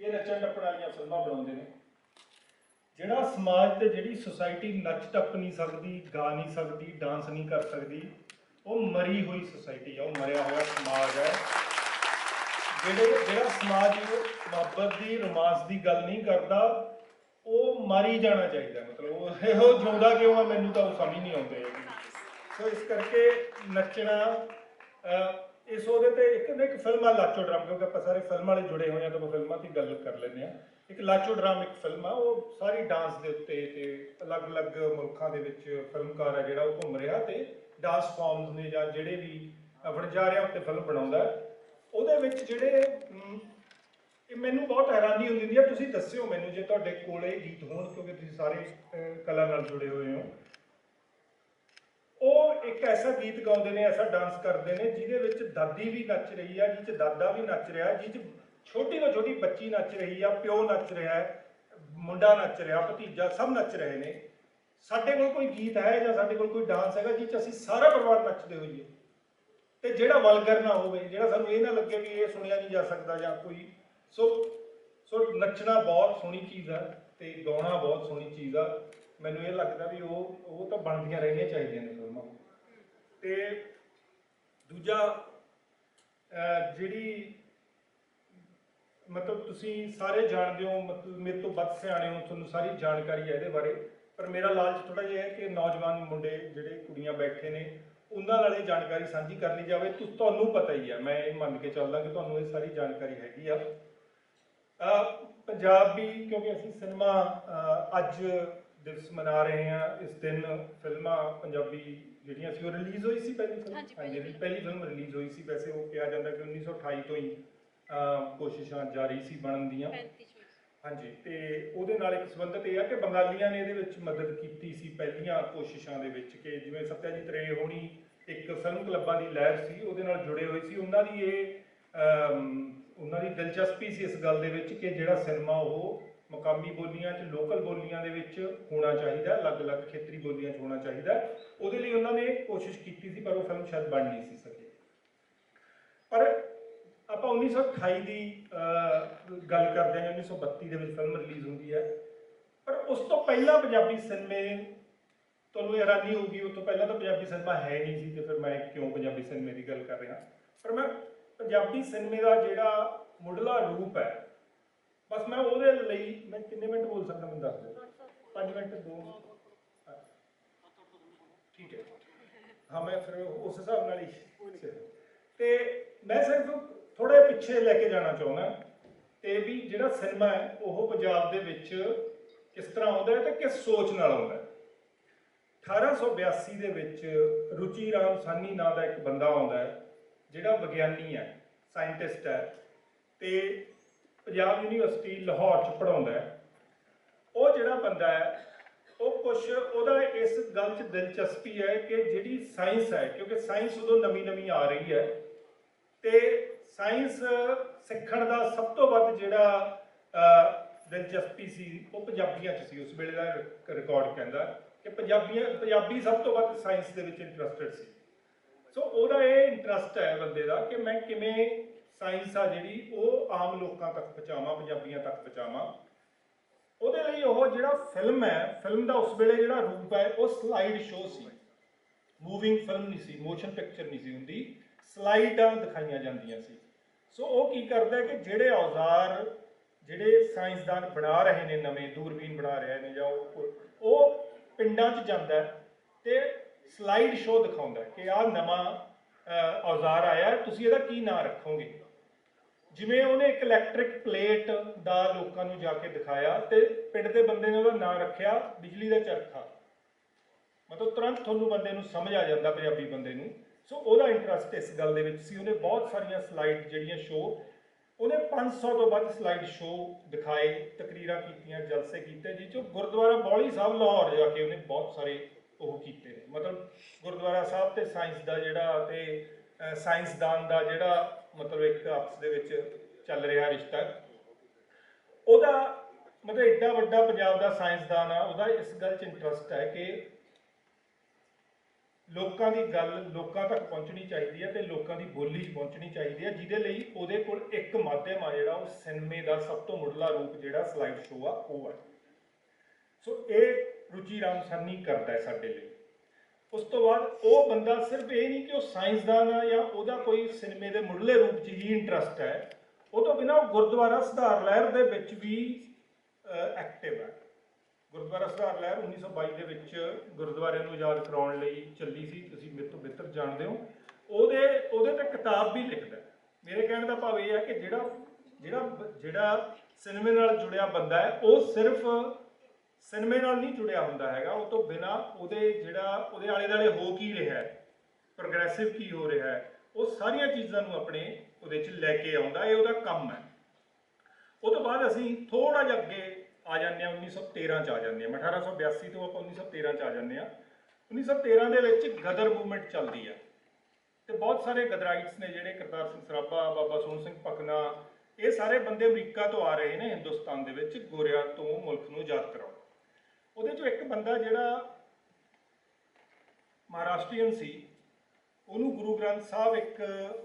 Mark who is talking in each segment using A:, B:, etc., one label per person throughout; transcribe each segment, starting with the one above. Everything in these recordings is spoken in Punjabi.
A: ਇਹ ਨੱਚਣ ਟੱਪਣ ਵਾਲੀਆਂ ਫਿਲਮਾਂ ਬਣਾਉਂਦੇ ਨੇ। ਜਿਹੜਾ ਸਮਾਜ ਤੇ ਜਿਹੜੀ ਸੁਸਾਇਟੀ ਨੱਚ ਟੱਪ ਨਹੀਂ ਸਕਦੀ, ਗਾ ਨਹੀਂ ਸਕਦੀ ਡਾਂਸ ਨਹੀਂ ਕਰ ਸਕਦੀ, ਉਹ ਮਰੀ ਹੋਈ ਸੁਸਾਇਟੀ ਆ, ਉਹ ਮਰਿਆ ਹੋਇਆ ਸਮਾਜ ਹੈ ਜਿਹੜੇ ਜਿਹੜਾ ਸਮਾਜ ਮੁਹੱਬਤ ਦੀ, ਰੋਮਾਂਸ ਦੀ ਗੱਲ ਨਹੀਂ ਕਰਦਾ, ਉਹ ਮਾਰੀ ਜਾਣਾ ਚਾਹੀਦਾ। ਮਤਲਬ ਉਹ ਇਹੋ ਜਿਉਂਦਾ ਕਿਉਂ ਆ, ਮੈਨੂੰ ਤਾਂ ਉਹ ਸਮਝ ਨਹੀਂ ਆਉਂਦੇ ਹੈਗੇ। ਸੋ ਇਸ ਕਰਕੇ ਨੱਚਣਾ ਇਸ ਉਹਦੇ ਤੇ ਇੱਕ ਨਾ ਇੱਕ ਫਿਲਮ ਆ, ਲਾਚੋ ਡਰਾਮ, ਕਿਉਂਕਿ ਆਪਾਂ ਸਾਰੇ ਫਿਲਮ ਵਾਲੇ ਜੁੜੇ ਹੋਏ ਆ ਤਾਂ ਆਪਾਂ ਫਿਲਮਾਂ ਦੀ ਗੱਲ ਕਰ ਲੈਂਦੇ ਆ ਇੱਕ ਲਾਚੋ ਡਰਾਮ ਇੱਕ ਫਿਲਮ ਆ, ਉਹ ਸਾਰੀ ਡਾਂਸ ਦੇ ਉੱਤੇ ਤੇ ਅਲੱਗ-ਅਲੱਗ ਮੁਲਕਾਂ ਦੇ ਵਿੱਚ ਫਿਲਮਕਾਰ ਆ ਜਿਹੜਾ ਉਹ ਘੁੰਮ ਰਿਹਾ ਤੇ ਡਾਂਸ ਫਾਰਮਸ ਨੇ ਜਾਂ ਜਿਹੜੇ ਵੀ ਵਣਜਾਰਿਆਂ ਉੱਤੇ ਫਿਲਮ ਬਣਾਉਂਦਾ ਉਹਦੇ ਵਿੱਚ ਜਿਹੜੇ ਇਹ ਮੈਨੂੰ ਬਹੁਤ ਹੈਰਾਨੀ ਹੁੰਦੀ ਹੁੰਦੀ ਹੈ ਤੁਸੀਂ ਦੱਸਿਓ ਮੈਨੂੰ ਜੇ ਤੁਹਾਡੇ ਕੋਲੇ ਗੀਤ ਹੋਣ, ਕਿਉਂਕਿ ਤੁਸੀਂ ਸਾਰੇ ਕਲਾ ਨਾਲ ਜੁੜੇ ਹੋਏ ਹੋ। ਇੱਕ ਐਸਾ ਗੀਤ ਗਾਉਂਦੇ ਨੇ, ਐਸਾ ਡਾਂਸ ਕਰਦੇ ਨੇ, ਜਿਹਦੇ ਵਿੱਚ ਦਾਦੀ ਵੀ ਨੱਚ ਰਹੀ ਆ ਜਿਹ ਚ ਦਾਦਾ ਵੀ ਨੱਚ ਰਿਹਾ ਜਿਹ ਚ ਛੋਟੀ ਤੋਂ ਛੋਟੀ ਬੱਚੀ ਨੱਚ ਰਹੀ ਆ, ਪਿਓ ਨੱਚ ਰਿਹਾ ਹੈ ਮੁੰਡਾ ਨੱਚ ਰਿਹਾ, ਭਤੀਜਾ ਸਭ ਨੱਚ ਰਹੇ ਨੇ। ਸਾਡੇ ਕੋਲ ਕੋਈ ਗੀਤ ਹੈ ਜਾਂ ਸਾਡੇ ਕੋਲ ਕੋਈ ਡਾਂਸ ਹੈਗਾ ਜਿਹ ਚ ਅਸੀਂ ਸਾਰਾ ਪਰਿਵਾਰ ਨੱਚਦੇ ਹੋਈਏ। ਤੇ ਜਿਹੜਾ ਵਲਗਰ ਨਾ ਹੋਵੇ, ਜਿਹੜਾ ਸਾਨੂੰ ਇਹ ਨਾ ਲੱਗੇ ਵੀ ਇਹ ਸੁਣਿਆ ਨਹੀਂ ਜਾ ਸਕਦਾ ਜਾਂ ਕੋਈ। ਸੋ ਸੋ ਨੱਚਣਾ ਬਹੁਤ ਸੋਹਣੀ ਚੀਜ਼ ਆ ਤੇ ਗਾਉਣਾ ਬਹੁਤ ਸੋਹਣੀ ਚੀਜ਼ ਆ। ਮੈਨੂੰ ਇਹ ਲੱਗਦਾ ਵੀ ਉਹ ਉਹ ਤਾਂ ਬਣਦੀਆਂ ਰਹਿਣੀਆਂ ਚਾਹੀਦੀਆਂ ਨੇ ਫਿਲਮਾਂ। ਤੇ ਦੂਜਾ ਜਿਹੜੀ ਮਤਲਬ ਤੁਸੀਂ ਸਾਰੇ ਜਾਣਦੇ ਹੋ, ਮਤਲਬ ਮੇਰੇ ਤੋਂ ਵੱਧ ਸਿਆਣੇ ਹੋ, ਤੁਹਾਨੂੰ ਸਾਰੀ ਜਾਣਕਾਰੀ ਹੈ ਇਹਦੇ ਬਾਰੇ। ਪਰ ਮੇਰਾ ਲਾਲਚ ਥੋੜਾ ਜਿਹਾ ਹੈ ਕਿ ਨੌਜਵਾਨ ਮੁੰਡੇ ਜਿਹੜੇ ਕੁੜੀਆਂ ਬੈਠੇ ਨੇ, ਉਹਨਾਂ ਨਾਲ ਇਹ ਜਾਣਕਾਰੀ ਸਾਂਝੀ ਕਰ ਲਈ ਜਾਵੇ। ਤੁ- ਤੁਹਾਨੂੰ ਪਤਾ ਹੀ ਹੈ, ਮੈਂ ਇਹ ਮੰਨ ਕੇ ਚੱਲਦਾ ਕਿ ਤੁਹਾਨੂੰ ਇਹ ਸਾਰੀ ਜਾਣਕਾਰੀ ਹੈਗੀ ਆ। ਪੰਜਾਬ ਵੀ ਕਿਉਂਕਿ ਅਸੀਂ ਸਿਨੇਮਾ ਅੱਜ ਦਿਵਸ ਮਨਾ ਰਹੇ ਹਾਂ। ਇਸ ਦਿਨ ਫਿਲਮਾਂ ਪੰਜਾਬੀ ਜਿਹੜੀਆਂ ਸੀ ਉਹ ਰਿਲੀਜ਼ ਹੋਈ ਸੀ ਪਹਿਲੀ ਫਿਲਮ
B: ਹਾਂਜੀ, ਪਹਿਲੀ
A: ਹਾਂਜੀ, ਪਹਿਲੀ ਫਿਲਮ ਰਿਲੀਜ਼ ਹੋਈ ਸੀ। ਵੈਸੇ ਉਹ ਕਿਹਾ ਜਾਂਦਾ ਕਿ 1928 ਤੋਂ ਹੀ ਅਹ ਕੋਸ਼ਿਸ਼ਾਂ ਜਾਰੀ ਸੀ ਬਣਨ ਦੀਆਂ।
B: 35 ਚੋਂ
A: ਹਾਂਜੀ ਤੇ ਉਹਦੇ ਨਾਲ ਇੱਕ ਸੰਬੰਧਿਤ ਇਹ ਆ ਕਿ ਬੰਗਾਲੀਆਂ ਨੇ ਇਹਦੇ ਵਿੱਚ ਮਦਦ ਕੀਤੀ ਸੀ ਪਹਿਲੀਆਂ ਕੋਸ਼ਿਸ਼ਾਂ ਦੇ ਵਿੱਚ ਕਿ ਜਿਵੇਂ ਸਤਿਆਜੀਤ ਰੇ ਹੋਣੀ ਇੱਕ ਫਿਲਮ ਕਲੱਬਾਂ ਦੀ ਲਹਿਰ ਸੀ ਉਹਦੇ ਨਾਲ ਜੁੜੇ ਹੋਏ ਸੀ। ਉਹਨਾਂ ਦੀ ਇਹ ਅਮ, ਉਹਨਾਂ ਦੀ ਦਿਲਚਸਪੀ ਸੀ ਇਸ ਗੱਲ ਦੇ ਵਿੱਚ ਕਿ ਜਿਹੜਾ ਸਿਨੇਮਾ ਉਹ ਮਕਾਮੀ ਬੋਲੀਆਂ 'ਚ ਲੋਕਲ ਬੋਲੀਆਂ ਦੇ ਵਿੱਚ ਹੋਣਾ ਚਾਹੀਦਾ, ਅਲੱਗ-ਅਲੱਗ ਖੇਤਰੀ ਬੋਲੀਆਂ 'ਚ ਹੋਣਾ ਚਾਹੀਦਾ। ਉਹਦੇ ਲਈ ਉਹਨਾਂ ਨੇ ਕੋਸ਼ਿਸ਼ ਕੀਤੀ ਸੀ, ਪਰ ਉਹ ਫਿਲਮ ਸ਼ਾਇਦ ਬਣ ਨਹੀਂ ਸੀ ਸਕੀ। ਪਰ ਆਪਾਂ 1928 ਦੀ ਗੱਲ ਕਰਦੇ ਹਾਂ 1932 ਦੇ ਵਿੱਚ ਫਿਲਮ ਰਿਲੀਜ਼ ਹੁੰਦੀ ਹੈ। ਪਰ ਉਸ ਤੋਂ ਪਹਿਲਾਂ ਪੰਜਾਬੀ ਸਿਨੇਮੇ ਤੁਹਾਨੂੰ ਇਹ ਹੈਰਾਨੀ ਹੋਊਗੀ, ਉਸ ਤੋਂ ਪਹਿਲਾਂ ਤਾਂ ਪੰਜਾਬੀ ਸਿਨੇਮਾ ਹੈ ਨਹੀਂ ਸੀ, ਤੇ ਫਿਰ ਮੈਂ ਕਿਉਂ ਪੰਜਾਬੀ ਸਿਨੇਮੇ ਦੀ ਗੱਲ ਕਰ ਰਿਹਾ? ਪਰ ਮੈਂ ਪੰਜਾਬੀ ਸਿਨੇਮੇ ਦਾ ਜਿਹੜਾ ਮੁੱਢਲਾ ਰੂਪ ਹੈ ਬਸ ਮੈਂ ਉਹਦੇ ਲਈ ਮੈਂ ਕਿੰਨੇ ਮਿੰਟ ਬੋਲ ਸਕਦਾ ਮੈਨੂੰ ਦੱਸ ਦਿਓ? 5 ਮਿੰਟ 2 ਠੀਕ ਹੈ। ਹਾਂ, ਮੈਂ ਫਿਰ ਉਸ ਹਿਸਾਬ ਨਾਲ ਹੀ ਤੇ ਮੈਂ ਸਿਰਫ ਥੋੜੇ ਪਿੱਛੇ ਲੈ ਕੇ ਜਾਣਾ ਚਾਹੁੰਦਾ। ਤੇ ਵੀ ਜਿਹੜਾ ਸਿਨੇਮਾ ਹੈ, ਉਹ ਪੰਜਾਬ ਦੇ ਵਿੱਚ ਕਿਸ ਤਰ੍ਹਾਂ ਆਉਂਦਾ ਹੈ ਤੇ ਕਿਸ ਸੋਚ ਨਾਲ ਆਉਂਦਾ ਹੈ। 1882 ਦੇ ਵਿੱਚ ਰੁਚੀ ਰਾਮ ਸਾਨੀ ਨਾਂ ਦਾ ਇੱਕ ਬੰਦਾ ਆਉਂਦਾ ਹੈ, ਜਿਹੜਾ ਵਿਗਿਆਨੀ ਹੈ ਸਾਇੰਟਿਸਟ ਹੈ। ਤੇ ਪੰਜਾਬ ਯੂਨੀਵਰਸਿਟੀ ਲਾਹੌਰ ਚ ਪੜਾਉਂਦਾ ਹੈ। ਉਹ ਜਿਹੜਾ ਬੰਦਾ ਹੈ, ਉਹ ਕੁਝ ਉਹਦਾ ਇਸ ਗੱਲ 'ਚ ਦਿਲਚਸਪੀ ਹੈ ਕਿ ਜਿਹੜੀ ਸਾਇੰਸ ਹੈ, ਕਿਉਂਕਿ ਸਾਇੰਸ ਉਦੋਂ ਨਵੀਂ ਨਵੀਂ ਆ ਰਹੀ ਹੈ, ਤੇ ਸਾਇੰਸ ਸਿੱਖਣ ਦਾ ਸਭ ਤੋਂ ਵੱਧ ਜਿਹੜਾ ਦਿਲਚਸਪੀ ਸੀ, ਉਹ ਪੰਜਾਬੀਆਂ 'ਚ ਸੀ, ਉਸ ਵੇਲੇ ਦਾ ਰਿਕਾਰਡ ਕਹਿੰਦਾ ਕਿ ਪੰਜਾਬੀਆਂ, ਪੰਜਾਬੀ ਸਭ ਤੋਂ ਵੱਧ ਸਾਇੰਸ ਦੇ ਵਿੱਚ ਇੰਟਰਸਟਿਡ ਸੀ। ਸੋ ਉਹਦਾ ਇਹ ਇੰਟਰਸਟ ਹੈ ਬੰਦੇ ਦਾ ਕਿ ਮੈਂ ਕਿਵੇਂ ਸਾਇੰਸ ਆ ਜਿਹੜੀ, ਉਹ ਆਮ ਲੋਕਾਂ ਤੱਕ ਪਹੁੰਚਾਵਾਂ, ਪੰਜਾਬੀਆਂ ਤੱਕ ਪਹੁੰਚਾਵਾਂ। ਉਹਦੇ ਲਈ ਉਹ ਜਿਹੜਾ ਫਿਲਮ ਹੈ ਫਿਲਮ ਦਾ ਉਸ ਵੇਲੇ ਜਿਹੜਾ ਰੂਪ ਹੈ, ਉਹ ਸਲਾਈਡ ਸ਼ੋਅ ਸੀ। ਮੂਵਿੰਗ ਫਿਲਮ ਨਹੀਂ ਸੀ ਮੋਸ਼ਨ ਪਿਕਚਰ ਨਹੀਂ ਸੀ ਹੁੰਦੀ। ਸਲਾਈਡਾਂ ਦਿਖਾਈਆਂ ਜਾਂਦੀਆਂ ਸੀ। ਸੋ ਉਹ ਕੀ ਕਰਦਾ ਕਿ ਜਿਹੜੇ ਔਜ਼ਾਰ, ਜਿਹੜੇ ਸਾਇੰਸਦਾਨ ਬਣਾ ਰਹੇ ਨੇ ਨਵੇਂ, ਦੂਰਬੀਨ ਬਣਾ ਰਹੇ ਨੇ ਜਾਂ ਉਹ ਪਿੰਡਾਂ 'ਚ ਜਾਂਦਾ ਹੈ ਤੇ ਸਲਾਈਡ ਸ਼ੋਅ ਦਿਖਾਉਂਦਾ ਕਿ ਆਹ ਨਵਾਂ ਔਜ਼ਾਰ ਆਇਆ ਤੁਸੀਂ ਇਹਦਾ ਕੀ ਨਾਂ ਰੱਖੋਗੇ? ਜਿਵੇਂ ਉਹਨੇ ਇੱਕ ਇਲੈਕਟ੍ਰਿਕ ਪਲੇਟ ਦਾ ਲੋਕਾਂ ਨੂੰ ਜਾ ਕੇ ਦਿਖਾਇਆ ਤੇ ਪਿੰਡ ਦੇ ਬੰਦੇ ਨੇ ਉਹਦਾ ਨਾਂ ਰੱਖਿਆ, ਬਿਜਲੀ ਦਾ ਚਰਖਾ। ਮਤਲਬ ਤੁਰੰਤ ਤੁਹਾਨੂੰ ਬੰਦੇ ਨੂੰ ਸਮਝ ਆ ਜਾਂਦਾ ਪੰਜਾਬੀ ਬੰਦੇ ਨੂੰ। ਸੋ ਉਹਦਾ ਇੰਟਰਸਟ ਇਸ ਗੱਲ ਦੇ ਵਿੱਚ ਸੀ। ਉਹਨੇ ਬਹੁਤ ਸਾਰੀਆਂ ਸਲਾਈਡ ਜਿਹੜੀਆਂ ਸ਼ੋ ਉਹਨੇ 500 ਤੋਂ ਵੱਧ ਸਲਾਈਡ ਸ਼ੋ ਦਿਖਾਏ, ਤਕਰੀਰਾਂ ਕੀਤੀਆਂ, ਜਲਸੇ ਕੀਤੇ, ਜਿਹ ਚੋਂ ਗੁਰਦੁਆਰਾ ਬੌਲੀ ਸਾਹਿਬ, ਲਾਹੌਰ ਜਾ ਕੇ ਉਹਨੇ ਬਹੁਤ ਸਾਰੇ ਉਹ ਕੀਤੇ ਨੇ। ਮਤਲਬ ਗੁਰਦੁਆਰਾ ਸਾਹਿਬ ਤੇ ਸਾਇੰਸ ਦਾ ਜਿਹੜਾ ਤੇ ਸਾਇੰਸਦਾਨ ਦਾ ਜਿਹੜਾ ਮਤਲਬ ਇੱਕ ਆਪਸ ਦੇ ਵਿੱਚ ਚੱਲ ਰਿਹਾ ਰਿਸ਼ਤਾ। ਉਹਦਾ ਮਤਲਬ ਏਡਾ ਵੱਡਾ ਪੰਜਾਬ ਦਾ ਸਾਇੰਸਦਾਨ ਆ, ਉਹਦਾ ਇਸ ਗੱਲ 'ਚ ਇੰਟਰਸਟ ਹੈ ਕਿ ਲੋਕਾਂ ਦੀ ਗੱਲ ਲੋਕਾਂ ਤੱਕ ਪਹੁੰਚਣੀ ਚਾਹੀਦੀ ਹੈ ਤੇ ਲੋਕਾਂ ਦੀ ਬੋਲੀ 'ਚ ਪਹੁੰਚਣੀ ਚਾਹੀਦੀ ਹੈ ਜਿਹਦੇ ਲਈ ਉਹਦੇ ਕੋਲ ਇੱਕ ਮਾਧਿਅਮ ਆ ਜਿਹੜਾ ਉਹ ਸਿਨੇਮੇ ਦਾ ਸਭ ਤੋਂ ਮੁੱਢਲਾ ਰੂਪ ਜਿਹੜਾ ਸਲਾਈਡ ਸ਼ੋਅ ਆ, ਉਹ ਆ। ਸੋ ਇਹ ਰੁਚੀ ਰਾਮ ਸਾਨੀ ਕਰਦਾ ਹੈ ਸਾਡੇ ਲਈ। ਉਸ ਤੋਂ ਬਾਅਦ ਉਹ ਬੰਦਾ ਸਿਰਫ ਇਹ ਨਹੀਂ ਕਿ ਉਹ ਸਾਇੰਸਦਾਨ ਆ ਜਾਂ ਉਹਦਾ ਕੋਈ ਸਿਨੇਮੇ ਦੇ ਮੁੱਢਲੇ ਰੂਪ 'ਚ ਹੀ ਇੰਟਰਸਟ ਹੈ, ਉਹ ਤੋਂ ਬਿਨਾਂ ਉਹ ਗੁਰਦੁਆਰਾ ਸੁਧਾਰ ਲਹਿਰ ਦੇ ਵਿੱਚ ਵੀ ਐਕਟਿਵ ਹੈ। ਗੁਰਦੁਆਰਾ ਸੁਧਾਰ ਲਹਿਰ 1922 ਦੇ ਵਿੱਚ ਗੁਰਦੁਆਰਿਆਂ ਨੂੰ ਆਜ਼ਾਦ ਕਰਾਉਣ ਲਈ ਚੱਲੀ ਸੀ, ਤੁਸੀਂ ਮੇਰੇ ਤੋਂ ਬਿਹਤਰ ਜਾਣਦੇ ਹੋ। ਉਹਦੇ ਉਹਦੇ ਤੇ ਕਿਤਾਬ ਵੀ ਲਿਖਦਾ ਮੇਰੇ ਕਹਿਣ ਦਾ ਭਾਵ ਇਹ ਹੈ ਕਿ ਜਿਹੜਾ ਜਿਹੜਾ ਜਿਹੜਾ ਸਿਨੇਮੇ ਨਾਲ ਜੁੜਿਆ ਬੰਦਾ ਹੈ, ਉਹ ਸਿਰਫ ਸਿਨੇਮੇ ਨਾਲ ਨਹੀਂ ਜੁੜਿਆ ਹੁੰਦਾ ਹੈਗਾ, ਉਹ ਤੋਂ ਬਿਨਾ ਉਹਦੇ ਜਿਹੜਾ ਉਹਦੇ ਆਲੇ ਦੁਆਲੇ ਹੋ ਕੀ ਰਿਹਾ ਹੈ ਪ੍ਰੋਗਰੈਸਿਵ ਕੀ ਹੋ ਰਿਹਾ ਹੈ, ਉਹ ਸਾਰੀਆਂ ਚੀਜ਼ਾਂ ਨੂੰ ਆਪਣੇ ਉਹਦੇ 'ਚ ਲੈ ਕੇ ਆਉਂਦਾ, ਇਹ ਉਹਦਾ ਕੰਮ ਹੈ। ਉਹ ਤੋਂ ਬਾਅਦ ਅਸੀਂ ਥੋੜਾ ਜਿਹਾ ਅੱਗੇ ਆ ਜਾਂਦੇ ਹਾਂ 1913 ਚ ਆ ਜਾਂਦੇ ਹਾਂ। 1882 ਤੋਂ ਆਪਾਂ 1913 ਚ ਆ ਜਾਂਦੇ ਹਾਂ। 1913 ਦੇ ਵਿੱਚ ਗਦਰ ਮੂਵਮੈਂਟ ਚੱਲਦੀ ਹੈ। ਤੇ ਬਹੁਤ ਸਾਰੇ ਗਦਰਾਈਟਸ ਨੇ ਜਿਹੜੇ ਕਰਤਾਰ ਸਿੰਘ ਸਰਾਭਾ, ਬਾਬਾ ਸੋਹਣ ਸਿੰਘ ਪਕਨਾ ਇਹ ਸਾਰੇ ਬੰਦੇ ਅਮਰੀਕਾ ਤੋਂ ਆ ਰਹੇ ਨੇ, ਹਿੰਦੁਸਤਾਨ ਦੇ ਵਿੱਚ ਗੋਰਿਆਂ ਤੋਂ ਮੁਲਕ ਨੂੰ ਆਜ਼ਾਦ ਕਰਾਉਣ। ਉਹਦੇ ਚੋਂ ਇੱਕ ਬੰਦਾ ਜਿਹੜਾ ਮਹਾਰਾਸ਼ਟਰੀਅਨ ਸੀ ਉਹਨੂੰ ਗੁਰੂ ਗ੍ਰੰਥ ਸਾਹਿਬ ਇੱਕ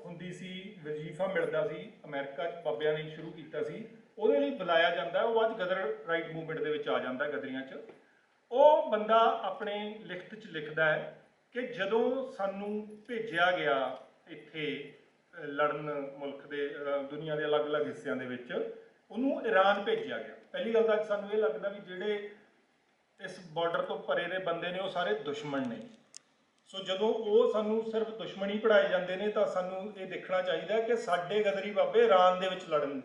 A: ਹੁੰਦੀ ਸੀ ਵਜ਼ੀਫਾ ਮਿਲਦਾ ਸੀ ਅਮਰੀਕਾ 'ਚ ਬਾਬਿਆਂ ਨੇ ਸ਼ੁਰੂ ਕੀਤਾ ਸੀ। ਉਹਦੇ ਲਈ ਬੁਲਾਇਆ ਜਾਂਦਾ ਉਹ ਅੱਜ ਗਦਰ ਰਾਈਟ ਮੂਵਮੈਂਟ ਦੇ ਵਿੱਚ ਆ ਜਾਂਦਾ ਗਦਰੀਆਂ 'ਚ। ਉਹ ਬੰਦਾ ਆਪਣੇ ਲਿਖਤ 'ਚ ਲਿਖਦਾ ਹੈ ਕਿ ਜਦੋਂ ਸਾਨੂੰ ਭੇਜਿਆ ਗਿਆ ਇੱਥੇ ਲੜਨ ਮੁਲਕ ਦੇ ਅਹ, ਦੁਨੀਆ ਦੇ ਅਲੱਗ-ਅਲੱਗ ਹਿੱਸਿਆਂ ਦੇ ਵਿੱਚ ਉਹਨੂੰ ਈਰਾਨ ਭੇਜਿਆ ਗਿਆ। ਪਹਿਲੀ ਗੱਲ ਤਾਂ ਸਾਨੂੰ ਇਹ ਲੱਗਦਾ ਵੀ ਜਿਹੜੇ ਇਸ ਬਾਰਡਰ ਤੋਂ ਪਰੇ ਦੇ ਬੰਦੇ ਨੇ ਉਹ ਸਾਰੇ ਦੁਸ਼ਮਣ ਨੇ। ਸੋ ਜਦੋਂ ਉਹ ਸਾਨੂੰ ਸਿਰਫ ਦੁਸ਼ਮਣੀ ਪੜਾਏ ਜਾਂਦੇ ਨੇ ਤਾਂ ਸਾਨੂੰ ਇਹ ਦੇਖਣਾ ਚਾਹੀਦਾ ਕਿ ਸਾਡੇ ਗਦਰੀ ਬਾਬੇ ਇਰਾਨ ਦੇ ਵਿੱਚ ਲੜਨ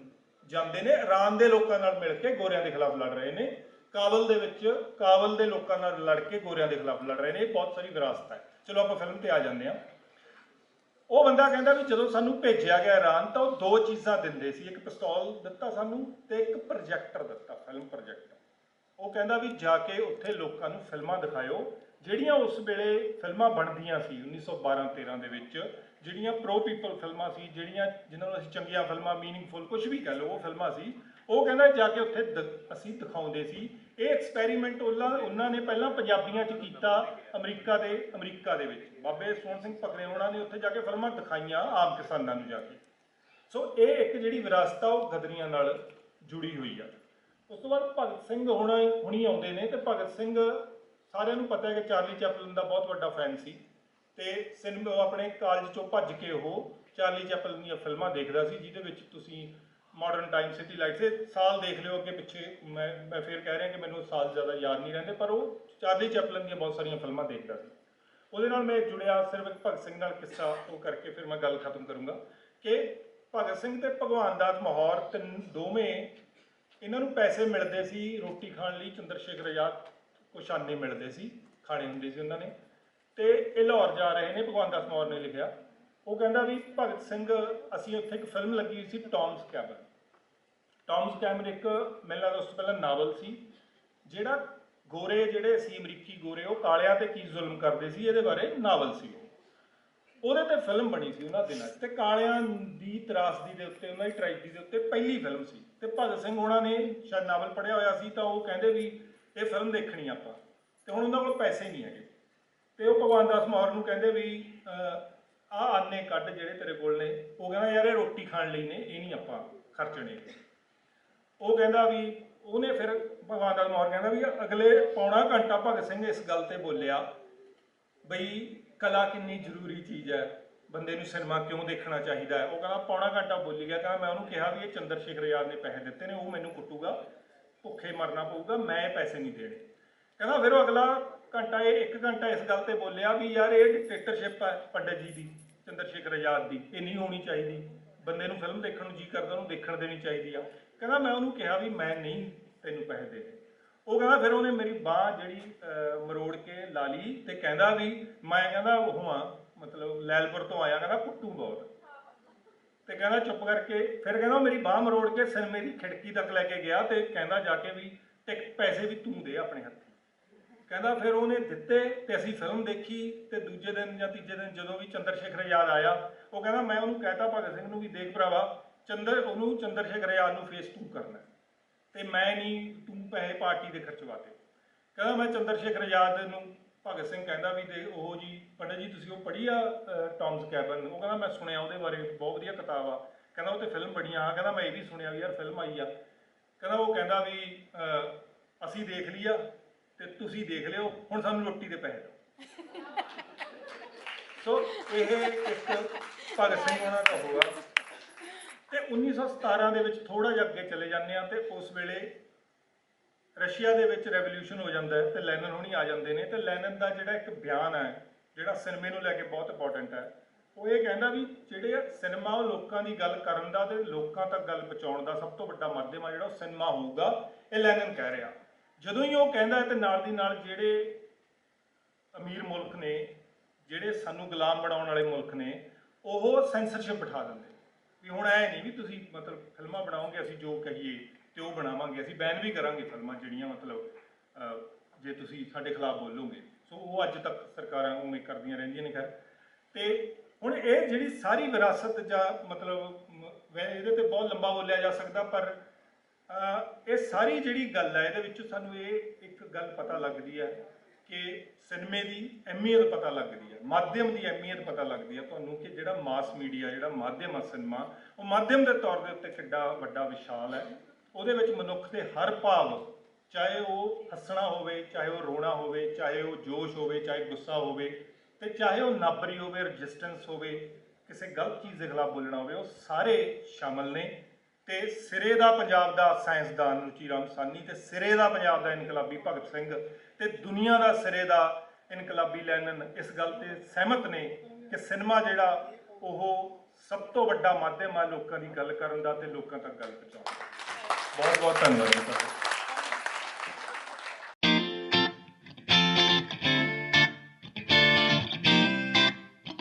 A: ਜਾਂਦੇ ਨੇ। ਇਰਾਨ ਦੇ ਲੋਕਾਂ ਨਾਲ ਮਿਲ ਕੇ ਗੋਰਿਆਂ ਦੇ ਖਿਲਾਫ ਲੜ ਰਹੇ ਨੇ। ਕਾਬਲ ਦੇ ਵਿੱਚ, ਕਾਬਲ ਦੇ ਲੋਕਾਂ ਨਾਲ ਲੜ ਕੇ ਗੋਰਿਆਂ ਦੇ ਖਿਲਾਫ ਲੜ ਰਹੇ ਨੇ। ਇਹ ਬਹੁਤ ਸਾਰੀ ਵਿਰਾਸਤ ਹੈ। ਚਲੋ ਆਪਾਂ ਫਿਲਮ ਤੇ ਆ ਜਾਂਦੇ ਹਾਂ। ਉਹ ਬੰਦਾ ਕਹਿੰਦਾ ਵੀ ਜਦੋਂ ਸਾਨੂੰ ਭੇਜਿਆ ਗਿਆ ਇਰਾਨ ਤਾਂ ਉਹ ਦੋ ਚੀਜ਼ਾਂ ਦਿੰਦੇ ਸੀ। ਇੱਕ ਪਿਸਤੌਲ ਦਿੱਤਾ ਸਾਨੂੰ ਤੇ ਇੱਕ ਪ੍ਰੋਜੈਕਟਰ ਦਿੱਤਾ ਫਿਲਮ ਪ੍ਰੋਜੈਕਟਰ ਉਹ ਕਹਿੰਦਾ ਵੀ ਜਾ ਕੇ ਉੱਥੇ ਲੋਕਾਂ ਨੂੰ ਫਿਲਮਾਂ ਦਿਖਾਇਓ, ਜਿਹੜੀਆਂ ਉਸ ਵੇਲੇ ਫਿਲਮਾਂ ਬਣਦੀਆਂ ਸੀ 1912-13 ਦੇ ਵਿੱਚ, ਜਿਹੜੀਆਂ ਪ੍ਰੋ ਪੀਪਲ ਫਿਲਮਾਂ ਸੀ, ਜਿਹੜੀਆਂ ਜਿਨ੍ਹਾਂ ਨੂੰ ਅਸੀਂ ਚੰਗੀਆਂ ਫਿਲਮਾਂ ਮੀਨਿੰਗਫੁਲ ਕੁਝ ਵੀ ਕਹਿ ਲਓ, ਉਹ ਫਿਲਮਾਂ ਸੀ। ਉਹ ਕਹਿੰਦਾ ਜਾ ਕੇ ਉੱਥੇ ਦ- ਅਸੀਂ ਦਿਖਾਉਂਦੇ ਸੀ। ਇਹ ਐਕਸਪੈਰੀਮੈਂਟ ਉਹਨਾਂ ਉਹਨਾਂ ਨੇ ਪਹਿਲਾਂ ਪੰਜਾਬੀਆਂ 'ਚ ਕੀਤਾ, ਅਮਰੀਕਾ ਦੇ ਅਮਰੀਕਾ ਦੇ ਵਿੱਚ। ਬਾਬੇ ਸੋਹਣ ਸਿੰਘ ਪਕਰੇ ਉਹਨਾਂ ਨੇ ਉੱਥੇ ਜਾ ਕੇ ਫਿਲਮਾਂ ਦਿਖਾਈਆਂ, ਆਮ ਕਿਸਾਨਾਂ ਨੂੰ ਜਾ ਕੇ। ਸੋ ਇਹ ਇੱਕ ਜਿਹੜੀ ਵਿਰਾਸਤ ਆ ਉਹ ਗਦਰੀਆਂ ਨਾਲ ਜੁੜੀ ਹੋਈ ਆ। ਉਸ ਤੋਂ ਬਾਅਦ ਭਗਤ ਸਿੰਘ ਹੁਣ ਹੁਣੀ ਆਉਂਦੇ ਨੇ ਤੇ ਭਗਤ ਸਿੰਘ ਸਾਰਿਆਂ ਨੂੰ ਪਤਾ ਹੈ ਕਿ ਚਾਰਲੀ ਚੈਪਲਨ ਦਾ ਬਹੁਤ ਵੱਡਾ ਫੈਨ ਸੀ ਤੇ ਸਿਨੇਮਾ ਉਹ ਆਪਣੇ ਕਾਲਜ ਚੋਂ ਭੱਜ ਕੇ ਉਹ ਚਾਰਲੀ ਚੈਪਲਨ ਦੀਆਂ ਫਿਲਮਾਂ ਦੇਖਦਾ ਸੀ, ਜਿਹਦੇ ਵਿੱਚ ਤੁਸੀਂ ਮਾਡਰਨ ਟਾਈਮ ਸਿਟੀ ਲਾਈਟਸ ਇਹ ਸਾਲ ਦੇਖ ਲਿਓ ਅੱਗੇ ਪਿੱਛੇ। ਮੈਂ ਮੈਂ ਫੇਰ ਕਹਿ ਰਿਹਾ ਕਿ ਮੈਨੂੰ ਸਾਲ ਜ਼ਿਆਦਾ ਯਾਦ ਨਹੀਂ ਰਹਿੰਦੇ, ਪਰ ਉਹ ਚਾਰਲੀ ਚੈਪਲਨ ਦੀਆਂ ਬਹੁਤ ਸਾਰੀਆਂ ਫਿਲਮਾਂ ਦੇਖਦਾ ਸੀ। ਉਹਦੇ ਨਾਲ ਮੈਂ ਜੁੜਿਆ, ਸਿਰਫ ਇੱਕ ਭਗਤ ਸਿੰਘ ਨਾਲ ਕਿੱਸਾ ਉਹ ਕਰਕੇ ਫਿਰ ਮੈਂ ਗੱਲ ਖਤਮ ਕਰੂੰਗਾ ਕਿ ਭਗਤ ਸਿੰਘ ਤੇ ਭਗਵਾਨ ਦਾਸ ਮਾਹੌਰ ਤਿੰਨ ਦੋਵੇਂ ਇਹਨਾਂ ਨੂੰ ਪੈਸੇ ਮਿਲਦੇ ਸੀ, ਰੋਟੀ ਖਾਣ ਲਈ ਚੰਦਰ ਸ਼ੇਖਰ ਆਜ਼ਾਦ ਕੁਛ ਆਨੇ ਮਿਲਦੇ ਸੀ, ਖਾਣੇ ਹੁੰਦੇ ਸੀ ਉਹਨਾਂ ਨੇ। ਤੇ ਇਹ ਲਾਹੌਰ ਜਾ ਰਹੇ ਨੇ ਭਗਵਾਨ ਦਾਸ ਮਾਹੌਰ ਨੇ ਲਿਖਿਆ। ਉਹ ਕਹਿੰਦਾ ਵੀ, ਭਗਤ ਸਿੰਘ, ਅਸੀਂ ਉੱਥੇ ਇੱਕ ਫਿਲਮ ਲੱਗੀ ਹੋਈ ਸੀ ਟੌਮਸ ਕੈਬਨ ਟੌਮਸ ਕੈਬਨ ਇੱਕ ਮੈਨੂੰ ਲੱਗਦਾ ਉਸ ਤੋਂ ਪਹਿਲਾਂ ਨਾਵਲ ਸੀ, ਜਿਹੜਾ ਗੋਰੇ ਜਿਹੜੇ ਸੀ, ਅਮਰੀਕੀ ਗੋਰੇ, ਉਹ ਕਾਲਿਆਂ ਤੇ ਕੀ ਜ਼ੁਲਮ ਕਰਦੇ ਸੀ, ਇਹਦੇ ਬਾਰੇ ਨਾਵਲ ਸੀ ਉਹ। ਉਹਦੇ ਤੇ ਫਿਲਮ ਬਣੀ ਸੀ ਉਹਨਾਂ ਦਿਨਾਂ 'ਚ। ਤੇ ਕਾਲਿਆਂ ਦੀ ਤਰਾਸਦੀ ਦੇ ਉੱਤੇ, ਉਹਨਾਂ ਦੀ ਟ੍ਰੈਜਡੀ ਦੇ ਉੱਤੇ ਪਹਿਲੀ ਫਿਲਮ ਸੀ। ਤੇ ਭਗਤ ਸਿੰਘ ਉਹਨਾਂ ਨੇ ਸ਼ਾਇਦ ਨਾਵਲ ਪੜ੍ਹਿਆ ਹੋਇਆ ਸੀ ਤਾਂ ਉਹ ਕਹਿੰਦੇ ਵੀ ਇਹ ਫਿਲਮ ਦੇਖਣੀ ਆਪਾਂ। ਤੇ ਹੁਣ ਉਹਨਾਂ ਕੋਲ ਪੈਸੇ ਨਹੀਂ ਹੈਗੇ। ਤੇ ਉਹ ਭਗਵਾਨ ਦਾਸ ਮਾਹੌਰ ਨੂੰ ਕਹਿੰਦੇ ਵੀ ਆਹ ਆਨੇ ਕੱਢ ਜਿਹੜੇ ਤੇਰੇ ਕੋਲ ਨੇ। ਉਹ ਕਹਿੰਦਾ, ਯਾਰ, ਇਹ ਰੋਟੀ ਖਾਣ ਲਈ ਨੇ। ਇਹ ਨਹੀਂ ਆਪਾਂ ਖਰਚਣੇ। ਉਹ ਕਹਿੰਦਾ ਵੀ, ਉਹਨੇ ਫਿਰ ਭਗਵਾਨ ਦਾਸ ਮਾਹੌਰ ਕਹਿੰਦਾ ਵੀ, ਅਗਲੇ ਪੌਣਾ ਘੰਟਾ ਭਗਤ ਸਿੰਘ ਇਸ ਗੱਲ ਤੇ ਬੋਲਿਆ ਬਈ ਕਲਾ ਕਿੰਨੀ ਜ਼ਰੂਰੀ ਚੀਜ਼ ਹੈ। ਬੰਦੇ ਨੂੰ ਸਿਨੇਮਾ ਕਿਉਂ ਦੇਖਣਾ ਚਾਹੀਦਾ ਹੈ? ਉਹ ਕਹਿੰਦਾ, ਪੌਣਾ ਘੰਟਾ ਬੋਲੀ ਗਿਆ, ਕਹਿੰਦਾ, ਮੈਂ ਉਹਨੂੰ ਕਿਹਾ ਵੀ ਇਹ ਚੰਦਰ ਸ਼ੇਖਰ ਆਜ਼ਾਦ ਨੇ ਪੈਸੇ ਦਿੱਤੇ ਨੇ, ਉਹ ਮੈਨੂੰ ਕੁੱਟੂਗਾ, ਭੁੱਖੇ ਮਰਨਾ ਪਊਗਾ, ਮੈਂ ਇਹ ਪੈਸੇ ਨਹੀਂ ਦੇਣੇ। ਕਹਿੰਦਾ, ਫਿਰ ਉਹ ਅਗਲਾ ਘੰਟਾ, ਇਹ ਇੱਕ ਘੰਟਾ ਇਸ ਗੱਲ ਤੇ ਬੋਲਿਆ ਵੀ ਯਾਰ, ਇਹ ਡਿਕਟੇਟਰਸ਼ਿਪ ਹੈ ਪੰਡਤ ਜੀ ਦੀ, ਚੰਦਰ ਸ਼ੇਖਰ ਆਜ਼ਾਦ ਦੀ, ਇਹ ਨਹੀਂ ਹੋਣੀ ਚਾਹੀਦੀ। ਬੰਦੇ ਨੂੰ ਫਿਲਮ ਦੇਖਣ ਨੂੰ ਜੀ ਕਰਦਾ, ਉਹਨੂੰ ਦੇਖਣ ਦੇਣੀ ਚਾਹੀਦੀ ਆ। ਕਹਿੰਦਾ, ਮੈਂ ਉਹਨੂੰ ਕਿਹਾ ਵੀ ਮੈਂ ਨਹੀਂ ਤੈਨੂੰ ਪੈਸੇ ਦੇਣੇ ਉਹ ਕਹਿੰਦਾ, ਫਿਰ ਉਹਨੇ ਮੇਰੀ ਬਾਹ ਜਿਹੜੀ ਮਰੋੜ ਕੇ ਲਾ ਲਈ ਤੇ ਕਹਿੰਦਾ ਵੀ, ਮੈਂ ਕਹਿੰਦਾ, ਉਹ ਹਾਂ ਮਤਲਬ ਲੈਲਪੁਰ ਤੋਂ ਆਇਆ, ਕਹਿੰਦਾ ਕੁੱਟੂ ਬਹੁਤ। ਤੇ ਕਹਿੰਦਾ ਚੁੱਪ ਕਰਕੇ, ਫਿਰ ਕਹਿੰਦਾ ਮੇਰੀ ਬਾਹ ਮਰੋੜ ਕੇ ਸਿਨੇਮੇ ਦੀ ਖਿੜਕੀ ਤੱਕ ਲੈ ਕੇ ਗਿਆ ਤੇ ਕਹਿੰਦਾ ਜਾ ਕੇ ਵੀ ਟਿਕਟ ਪੈਸੇ ਵੀ ਤੂੰ ਦੇ ਆਪਣੇ ਹੱਥੀਂ। ਕਹਿੰਦਾ ਫਿਰ ਉਹਨੇ ਦਿੱਤੇ ਤੇ ਅਸੀਂ ਫਿਲਮ ਦੇਖੀ ਤੇ ਦੂਜੇ ਦਿਨ ਜਾਂ ਤੀਜੇ ਦਿਨ ਜਦੋਂ ਵੀ ਚੰਦਰ ਸ਼ੇਖਰ ਆਜ਼ਾਦ ਆਇਆ, ਉਹ ਕਹਿੰਦਾ ਮੈਂ ਉਹਨੂੰ ਕਹਿਤਾ ਭਗਤ ਸਿੰਘ ਨੂੰ ਵੀ ਦੇਖ ਭਰਾਵਾ, ਚੰਦਰ ਉਹਨੂੰ ਚੰਦਰ ਸ਼ੇਖਰ ਆਜ਼ਾਦ ਨੂੰ ਫੇਸ ਤੂੰ ਕਰਨਾ। ਤੇ ਮੈਂ ਨਹੀਂ ਤੂੰ ਪੈਸੇ ਪਾਰਟੀ ਦੇ ਖਰਚਵਾਤੇ। ਕਹਿੰਦਾ ਮੈਂ ਚੰਦਰ ਸ਼ੇਖਰ ਆਜ਼ਾਦ ਨੂੰ ਭਗਤ ਸਿੰਘ ਕਹਿੰਦਾ ਵੀ ਦੇ ਉਹ ਜੀ ਪੰਡਤ ਜੀ ਤੁਸੀਂ ਉਹ ਪੜ੍ਹੀ ਆ ਟੌਮਸ ਕੈਬਨ ਉਹ ਕਹਿੰਦਾ ਮੈਂ ਸੁਣਿਆ ਉਹਦੇ ਬਾਰੇ ਬਹੁਤ ਵਧੀਆ ਕਿਤਾਬ ਆ। ਕਹਿੰਦਾ ਉਹ ਤੇ ਫਿਲਮ ਬਣੀ ਆ। ਕਹਿੰਦਾ ਮੈਂ ਇਹ ਵੀ ਸੁਣਿਆ ਵੀ ਯਾਰ ਫਿਲਮ ਆਈ ਆ। ਕਹਿੰਦਾ ਉਹ ਕਹਿੰਦਾ ਵੀ ਅਸੀਂ ਦੇਖ ਲਈ ਆ ਤੇ ਤੁਸੀਂ ਦੇਖ ਲਿਓ ਹੁਣ ਸਾਨੂੰ ਰੋਟੀ ਦੇ ਪੈਸੇ ਦਿਓ। ਸੋ ਇਹ ਇੱਕ ਭਗਤ ਸਿੰਘ ਉਹਨਾਂ ਦਾ ਹੋਗਾ ਤੇ 1917 ਦੇ ਵਿੱਚ ਥੋੜਾ ਜਿਹਾ ਅੱਗੇ ਚਲੇ ਜਾਂਦੇ ਆ ਤੇ ਉਸ ਵੇਲੇ ਰਸ਼ੀਆ ਦੇ ਵਿੱਚ ਰੈਵੋਲੂਸ਼ਨ ਹੋ ਜਾਂਦਾ ਹੈ ਤੇ ਲੈਨਨ ਹੁਣੀ ਆ ਜਾਂਦੇ ਨੇ ਤੇ ਲੈਨਨ ਦਾ ਜਿਹੜਾ ਇੱਕ ਬਿਆਨ ਹੈ, ਜਿਹੜਾ ਸਿਨੇਮੇ ਨੂੰ ਲੈ ਕੇ ਬਹੁਤ ਇੰਪੋਰਟੈਂਟ ਹੈ, ਉਹ ਇਹ ਕਹਿੰਦਾ ਵੀ ਜਿਹੜੇ ਸਿਨੇਮਾ ਉਹ ਲੋਕਾਂ ਦੀ ਗੱਲ ਕਰਨ ਦਾ ਤੇ ਲੋਕਾਂ ਤੱਕ ਗੱਲ ਪਹੁੰਚਾਉਣ ਦਾ ਸਭ ਤੋਂ ਵੱਡਾ ਮਾਧਿਅਮ ਆ ਜਿਹੜਾ ਉਹ ਸਿਨੇਮਾ ਹੋਊਗਾ, ਇਹ ਲੈਨਨ ਕਹਿ ਰਿਹਾ। ਜਦੋਂ ਹੀ ਉਹ ਕਹਿੰਦਾ ਹੈ ਤੇ ਨਾਲ ਦੀ ਨਾਲ ਜਿਹੜੇ ਅਮੀਰ ਮੁਲਕ ਨੇ, ਜਿਹੜੇ ਸਾਨੂੰ ਗੁਲਾਮ ਬਣਾਉਣ ਵਾਲੇ ਮੁਲਕ ਨੇ, ਉਹ ਸੈਂਸਰਸ਼ਿਪ ਬਿਠਾ ਦਿੰਦੇ ਵੀ ਹੁਣ ਐ ਨਹੀਂ ਵੀ ਤੁਸੀਂ ਮਤਲਬ ਫਿਲਮਾਂ ਬਣਾਓਗੇ, ਅਸੀਂ ਜੋ ਕਹੀਏ। ਤੇ ਉਹ ਬਣਾਵਾਂਗੇ? ਅਸੀਂ ਬੈਨ ਵੀ ਕਰਾਂਗੇ ਫਿਲਮਾਂ ਜਿਹੜੀਆਂ ਮਤਲਬ ਜੇ ਤੁਸੀਂ ਸਾਡੇ ਖਿਲਾਫ ਬੋਲੋਗੇ। ਸੋ ਉਹ ਅੱਜ ਤੱਕ ਸਰਕਾਰਾਂ ਉਵੇਂ ਕਰਦੀਆਂ ਰਹਿੰਦੀਆਂ ਨੇ, ਖੈਰ। ਤੇ ਹੁਣ ਇਹ ਜਿਹੜੀ ਸਾਰੀ ਵਿਰਾਸਤ ਜਾਂ ਮਤਲਬ ਇਹਦੇ ਤੇ ਬਹੁਤ ਲੰਬਾ ਬੋਲਿਆ ਜਾ ਸਕਦਾ, ਪਰ ਇਹ ਸਾਰੀ ਜਿਹੜੀ ਗੱਲ ਹੈ ਇਹਦੇ ਵਿੱਚ ਸਾਨੂੰ ਇਹ ਇੱਕ ਗੱਲ ਪਤਾ ਲੱਗਦੀ ਹੈ ਕਿ ਸਿਨੇਮੇ ਦੀ ਅਹਿਮੀਅਤ ਪਤਾ ਲੱਗਦੀ ਹੈ ਮਾਧਿਅਮ ਦੀ ਅਹਿਮੀਅਤ ਪਤਾ ਲੱਗਦੀ ਹੈ ਤੁਹਾਨੂੰ ਕਿ ਜਿਹੜਾ ਮਾਸ ਮੀਡੀਆ, ਜਿਹੜਾ ਮਾਧਿਅਮ ਹੈ ਸਿਨੇਮਾ, ਉਹ ਮਾਧਿਅਮ ਦੇ ਤੌਰ ਦੇ ਉੱਤੇ ਕਿੱਡਾ ਵੱਡਾ ਵਿਸ਼ਾਲ ਹੈ। ਉਹਦੇ ਵਿੱਚ ਮਨੁੱਖ ਦੇ ਹਰ ਭਾਵ, ਚਾਹੇ ਉਹ ਹੱਸਣਾ ਹੋਵੇ, ਚਾਹੇ ਉਹ ਰੋਣਾ ਹੋਵੇ, ਚਾਹੇ ਉਹ ਜੋਸ਼ ਹੋਵੇ, ਚਾਹੇ ਗੁੱਸਾ ਹੋਵੇ ਤੇ ਚਾਹੇ ਉਹ ਨਾਬਰੀ ਹੋਵੇ ਰੈਜ਼ਿਸਟੈਂਸ ਹੋਵੇ, ਕਿਸੇ ਗਲਤ ਚੀਜ਼ ਦੇ ਖਿਲਾਫ ਬੋਲਣਾ ਹੋਵੇ, ਉਹ ਸਾਰੇ ਸ਼ਾਮਲ ਨੇ ਤੇ ਸਿਰੇ ਦਾ ਪੰਜਾਬ ਦਾ ਸਾਇੰਸਦਾਨ ਰੁਚੀ ਰਾਮ ਸਾਨੀ ਤੇ ਸਿਰੇ ਦਾ ਪੰਜਾਬ ਦਾ ਇਨਕਲਾਬੀ ਭਗਤ ਸਿੰਘ ਤੇ ਦੁਨੀਆ ਦਾ ਸਿਰੇ ਦਾ ਇਨਕਲਾਬੀ ਲੈਨਨ ਇਸ ਗੱਲ ਤੇ ਸਹਿਮਤ ਨੇ ਕਿ ਸਿਨੇਮਾ ਜਿਹੜਾ ਉਹ ਸਭ ਤੋਂ ਵੱਡਾ ਮਾਧਿਅਮ ਆ ਲੋਕਾਂ ਦੀ ਗੱਲ ਕਰਨ ਦਾ ਤੇ ਲੋਕਾਂ ਤੱਕ ਗੱਲ ਪਹੁੰਚਾਉਣ ਦਾ। ਬਹੁਤ ਬਹੁਤ ਧੰਨਵਾਦ ਜੀ ਤੁਹਾਡਾ